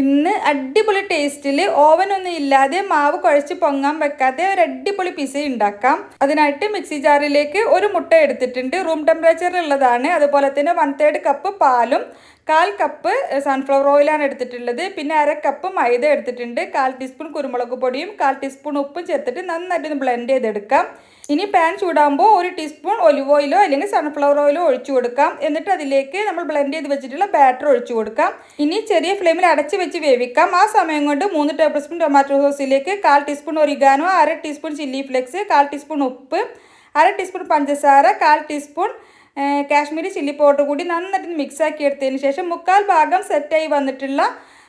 ഇന്ന് അടിപൊളി ടേസ്റ്റിൽ ഒന്നും ഇല്ലാതെ മാവ് കുഴച്ച് പൊങ്ങാൻ വെക്കാതെ ഒരു അടിപൊളി പിസ ഉണ്ടാക്കാം അതിനായിട്ട് മിക്സി ജാറിലേക്ക് ഒരു മുട്ട എടുത്തിട്ടുണ്ട്. റൂം ടെമ്പറേച്ചറിലുള്ളതാണ് അതുപോലെ തന്നെ വൺ തേർഡ് കപ്പ് പാലും കാൽ കപ്പ് സൺഫ്ലവർ ഓയിലാണ് എടുത്തിട്ടുള്ളത്. പിന്നെ അര കപ്പ് മൈദ എടുത്തിട്ടുണ്ട്. കാൽ ടീസ്പൂൺ കുരുമുളക് പൊടിയും കാൽ ടീസ്പൂൺ ഉപ്പും ചേർത്തിട്ട് നന്നായിട്ട് ബ്ലെൻഡ് ചെയ്തെടുക്കാം. ഇനി പാൻ ചൂടാകുമ്പോൾ ഒരു ടീസ്പൂൺ ഒലിവ് ഓയിലോ അല്ലെങ്കിൽ സൺഫ്ലവർ ഓയിലോ ഒഴിച്ചു കൊടുക്കാം. എന്നിട്ട് അതിലേക്ക് നമ്മൾ ബ്ലെൻഡ് ചെയ്ത് വെച്ചിട്ടുള്ള ബാറ്റർ ഒഴിച്ചു കൊടുക്കാം. ഇനി ചെറിയ ഫ്ലെയിമിൽ അടച്ച് വെച്ച് വേവിക്കാം. ആ സമയം കൊണ്ട് മൂന്ന് ടേബിൾ സ്പൂൺ ടൊമാറ്റോ സോസിലേക്ക് കാൽ ടീസ്പൂൺ ഒരിഗാനോ അര ടീസ്പൂൺ ചില്ലി ഫ്ലെക്സ് കാൽ ടീസ്പൂൺ ഉപ്പ് അര ടീസ്പൂൺ പഞ്ചസാര കാൽ ടീസ്പൂൺ കാശ്മീരി ചില്ലി പൗഡർ കൂടി നന്നായിട്ട് മിക്സ് ആക്കി എടുത്തതിന് ശേഷം മുക്കാൽ ഭാഗം സെറ്റായി വന്നിട്ടുള്ള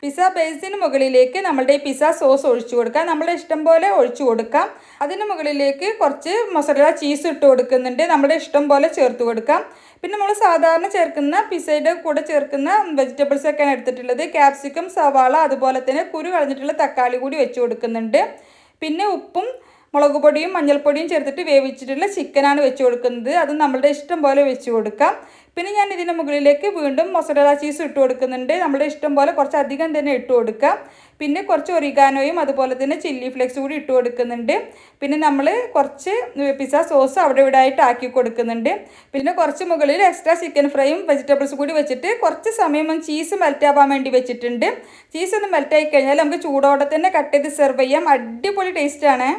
പിസ്സ ബേസിന് മുകളിലേക്ക് നമ്മളുടെ പിസ്സ സോസ് ഒഴിച്ചു കൊടുക്കാം. നമ്മുടെ ഇഷ്ടം പോലെ ഒഴിച്ചു കൊടുക്കാം. അതിന് മുകളിലേക്ക് കുറച്ച് മൊസറല ചീസ് ഇട്ട് കൊടുക്കുന്നുണ്ട്. നമ്മുടെ ഇഷ്ടം പോലെ ചേർത്ത് കൊടുക്കാം. പിന്നെ നമ്മൾ സാധാരണ ചേർക്കുന്ന പിസ്സയുടെ കൂടെ ചേർക്കുന്ന വെജിറ്റബിൾസ് ഒക്കെയാണ് എടുത്തിട്ടുള്ളത്. ക്യാപ്സിക്കം സവാള അതുപോലെ തന്നെ കുരു കളഞ്ഞിട്ടുള്ള തക്കാളി കൂടി വെച്ച് കൊടുക്കുന്നുണ്ട്. പിന്നെ ഉപ്പും മുളക് പൊടിയും മഞ്ഞൾപ്പൊടിയും ചേർത്തിട്ട് വേവിച്ചിട്ടുള്ള ചിക്കനാണ് വെച്ച് കൊടുക്കുന്നത്. അത് നമ്മളുടെ ഇഷ്ടം പോലെ വെച്ച് കൊടുക്കാം. പിന്നെ ഞാൻ ഇതിന് മുകളിലേക്ക് വീണ്ടും മൊസറല ചീസ് ഇട്ട് കൊടുക്കുന്നുണ്ട്. നമ്മുടെ ഇഷ്ടം പോലെ കുറച്ച് അധികം തന്നെ ഇട്ട് കൊടുക്കാം. പിന്നെ കുറച്ച് ഒറിഗാനോയും അതുപോലെ തന്നെ ചില്ലി ഫ്ലേക്സ് കൂടി ഇട്ട് കൊടുക്കുന്നുണ്ട്. പിന്നെ നമ്മൾ കുറച്ച് പിസ്സ സോസ് അവിടെ ഇവിടെ ആയിട്ട് ആക്കി കൊടുക്കുന്നുണ്ട്. പിന്നെ കുറച്ച് മുകളിൽ എക്സ്ട്രാ ചിക്കൻ ഫ്രൈയും വെജിറ്റബിൾസ് കൂടി വെച്ചിട്ട് കുറച്ച് സമയം ചീസ് മെൽറ്റ് ആവാൻ വേണ്ടി വെച്ചിട്ടുണ്ട്. ചീസ് ഒന്ന് മെൽറ്റ് ആയി കഴിഞ്ഞാൽ നമുക്ക് ചൂടോടെ തന്നെ കട്ട് ചെയ്ത് സെർവ് ചെയ്യാം. അടിപൊളി ടേസ്റ്റാണ്